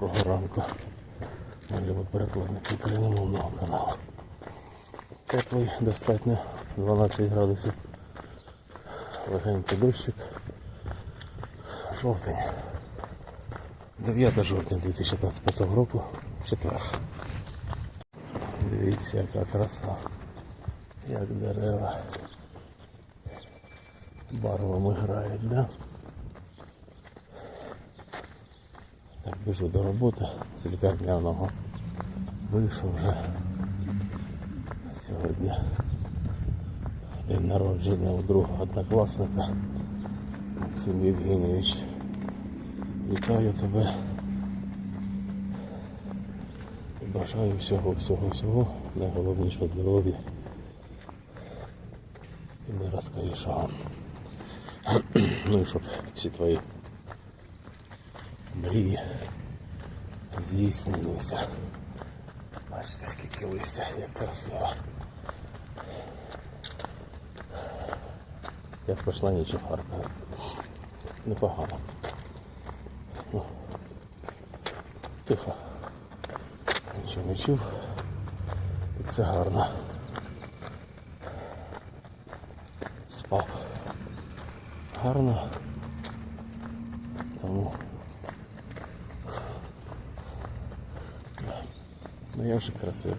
Доброго ранку. Любі перекладники україномовного каналу. Теплий, достатньо 12 градусів. Легенький дощик. Жовтень. 9 жовтня 2025 року. Четвер. Дивіться, яка краса. Як дерева барвами грають, да? Так, біжу до роботи з лікарняного. Вийшов вже сьогодні. День народження у другого однокласника Максим Євгенійович. Вітаю тебе. І бажаю всього, всього, всього. Найголовніше здоров'я і найрозкорішого. Ну і щоб всі твої мрії здійснилися. Бачите, скільки листя, як красиво. Як пройшла ніч у Харкові. Непогано. Ну, тихо. Нічого не чув. І це гарно. Спав. Гарно. Тому Ну як же красиво.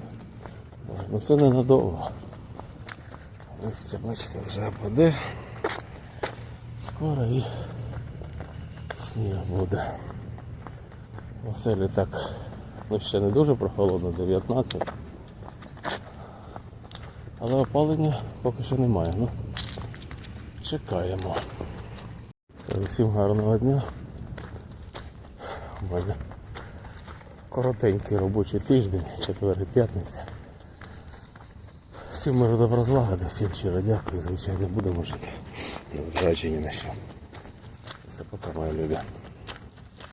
Ну це ненадовго. Листя, бачите, вже буде. Скоро і сніг буде. В оселі так, ну ще не дуже прохолодно, 19. Але опалення поки що немає. Ну, чекаємо. Всім гарного дня. У коротенький робочий тиждень, четвер і п'ятниця. Всім миру добра злагоди, всім щиро дякую, звичайно, будемо жити. Незважаючи ні на що. Все пока, мої любі.